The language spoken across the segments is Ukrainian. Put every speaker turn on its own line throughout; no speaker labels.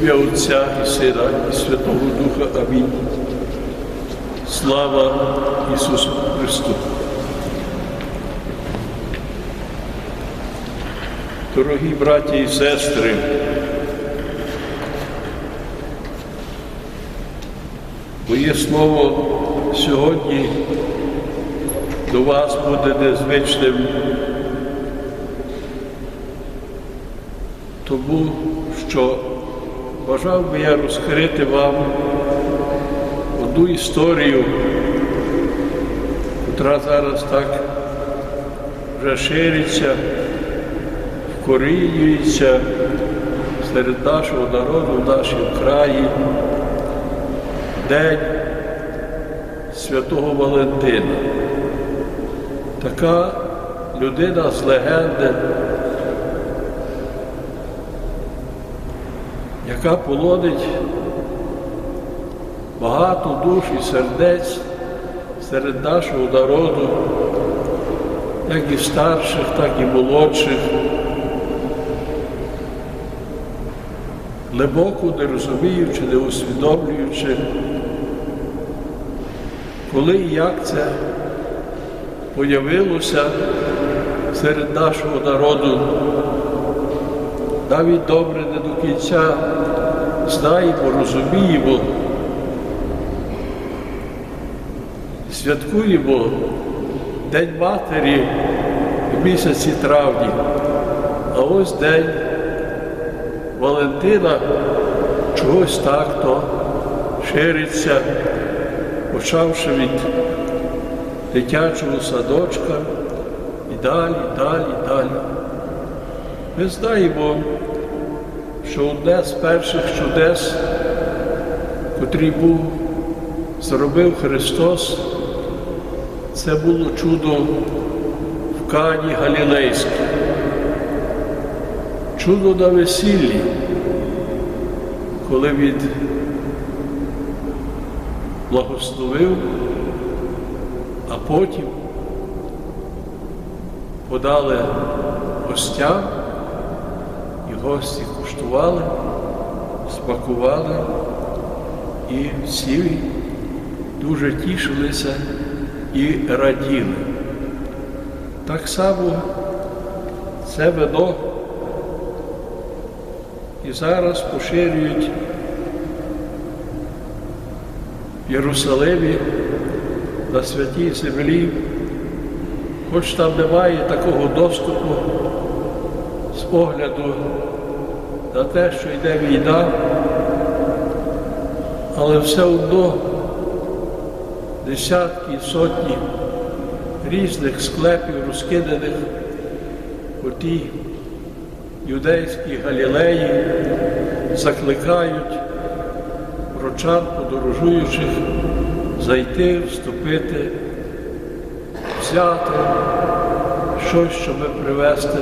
ім'я Отця і Сина і Святого Духа. Амінь. Слава Ісусу Христу. Дорогі браті і сестри, моє слово сьогодні до вас буде незвичним, тому що бажав би я розкрити вам одну історію, яка зараз так вже шириться, вкорінюється серед нашого народу в нашому краї. День Святого Валентина. Така людина з легенди, яка полонить багато душ і сердець серед нашого народу, як і старших, так і молодших. Глибоко не розуміючи, не усвідомлюючи, коли і як це появилося серед нашого народу, навіть добре не до кінця знаємо, розуміємо, святкуємо День Матері в місяці травні, а ось День Валентина чогось так то шириться, почавши від дитячого садочка і далі, далі, далі. Ми знаємо, що одне з перших чудес, котрий був, зробив Христос, це було чудо в Кані Галілейській. Чудо на весіллі, коли він благословив, а потім подали гостям, і гості куштували, смакували, і всі дуже тішилися і раділи. Так само це вино і зараз поширюють в Єрусалимі на святій землі, хоч там немає такого доступу з погляду на те, що йде війна, але все одно десятки, сотні різних склепів розкиданих у тій юдейській Галілеї закликають прочан подорожуючих зайти, вступити, взяти щось, щоб привезти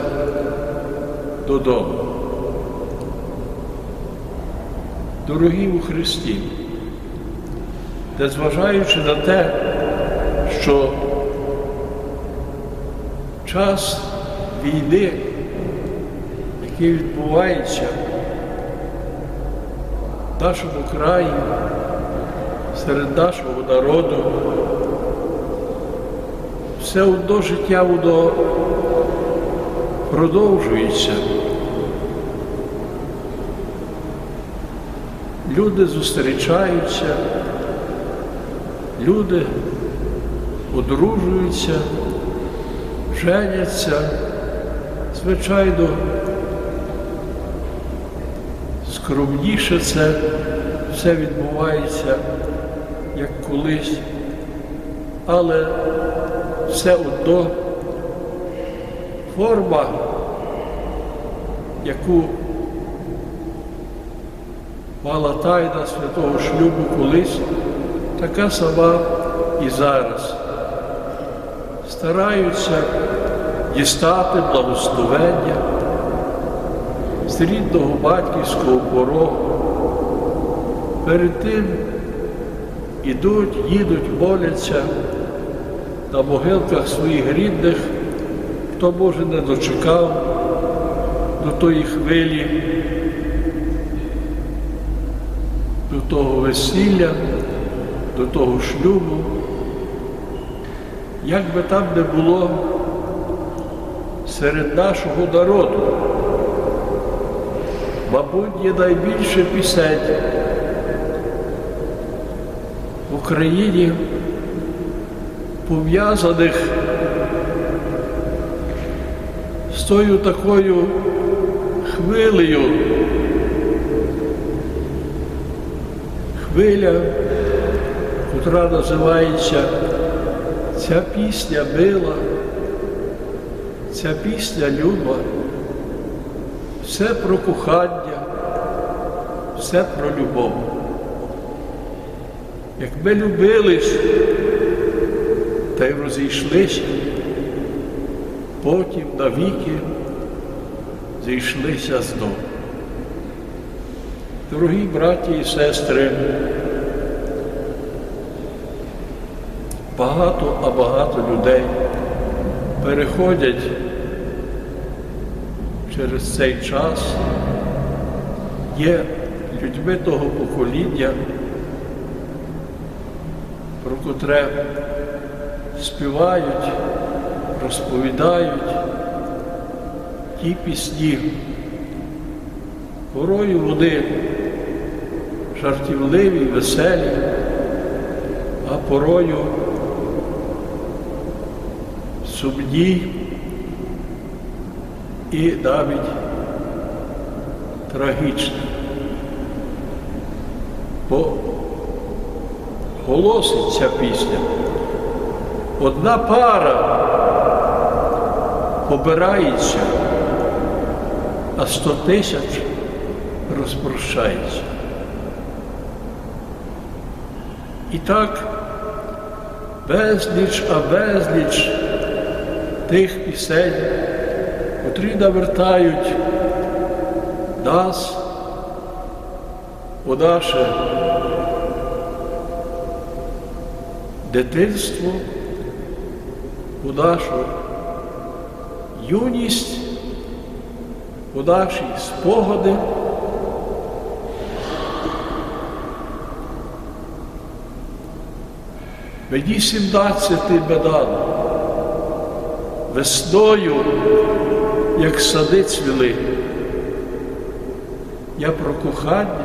додому. Дорогі у Христі, незважаючи на те, що час війни, який відбувається в нашому краї, серед нашого народу, все одно життя воно продовжується. Люди зустрічаються, люди одружуються, женяться, звичайно, скромніше це все відбувається, як колись, але все одно форма, яку мала тайна святого шлюбу колись, така сама і зараз. Стараються дістати благословення з рідного батьківського порогу. Перед тим ідуть, їдуть, моляться на могилках своїх рідних, хто може не дочекав до тої хвилі до того весілля, до того шлюбу. Як би там не було серед нашого народу, мабуть, є найбільше пісень в Україні, пов'язаних з тою такою хвилею, хвиля, котра називається Ця пісня мила, ця пісня люба, все про кохання, все про любов. Як ми любились та й розійшлися, потім навіки зійшлися знов. Дорогі браті і сестри, багато, а багато людей переходять через цей час, є людьми того покоління, про котре співають, розповідають ті пісні. Порою вони жартівливі, веселі, а порою сумні і навіть трагічні. Бо голосить ця пісня. Одна пара обирається, а сто тисяч розпрощається. І так безліч, а безліч тих пісень, котрі навертають нас у наше дитинство, у нашу юність, у наші спогади. Мені сімнадцятий медаль. Весною, як сади цвіли, я про кохання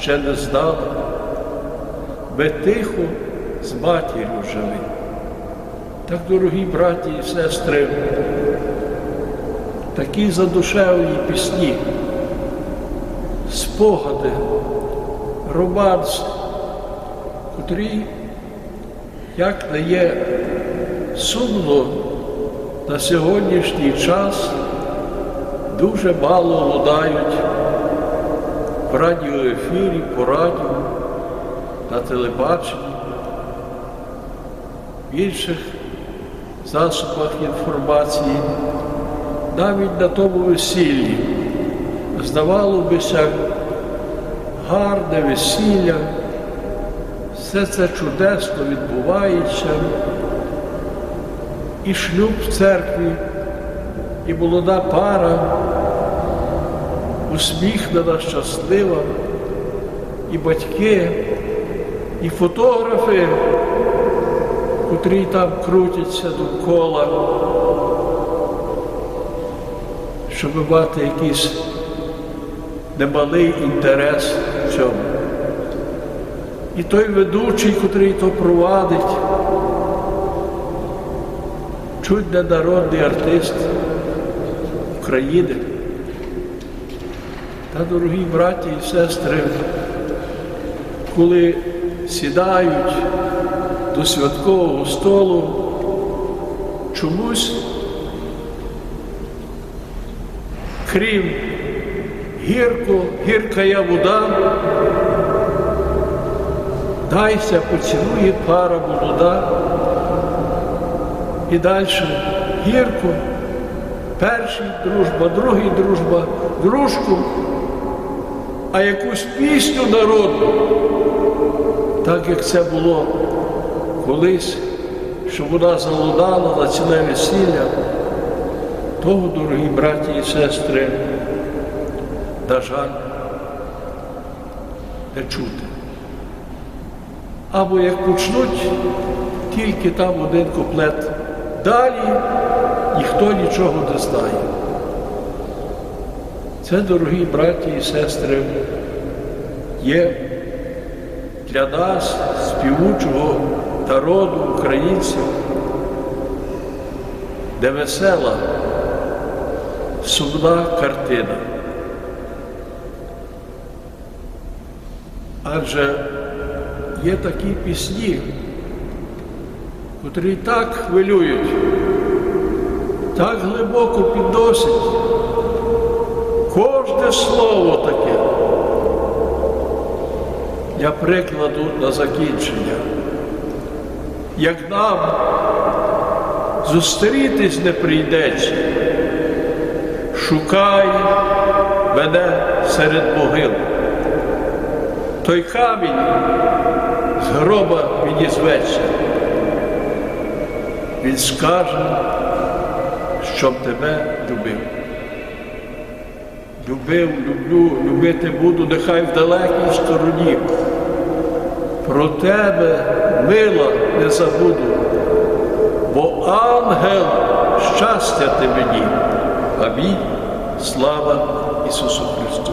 ще не знала, ми тихо з матір'ю жили. Так, дорогі браті і сестри, такі задушевні пісні, спогади, романси, котрі, як не є сумно, на сьогоднішній час дуже мало лунають в радіоефірі, по радіо, на телебаченні, в інших засобах інформації, навіть на тому весіллі. Здавало бися, гарне весілля, все це чудесно відбувається. І шлюб в церкві, і молода пара, усміхнена, щаслива, і батьки, і фотографи, котрі там крутяться довкола, щоб мати якийсь немалий інтерес в цьому. І той ведучий, котрий то провадить, чуть не народний артист України. Та, дорогі браті і сестри, коли сідають до святкового столу, чомусь, крім гірко, гіркая вода, дайся поцілує пара молода. І далі гірко, перший дружба, другий дружба, дружку, а якусь пісню народу, так як це було колись, щоб вона залунала на ціле весілля, того, дорогі браті і сестри, на жаль, не чути. Або як почнуть, тільки там один куплет. Далі ніхто нічого не знає. Це, дорогі браті і сестри, є для нас, співучого народу, українців, де весела, сумна картина. Адже є такі пісні, котрі так хвилюють, так глибоко підносять. Кожне слово таке. Я прикладу на закінчення. Як нам зустрітись не прийдеться, шукай мене серед могил. Той камінь гроба відізветься. Він скаже, щоб тебе любив. Любив, люблю, любити буду, нехай в далекій стороні. Про тебе, мила, не забуду, бо ангел щастя ти мені. Амінь. Слава Ісусу Христу!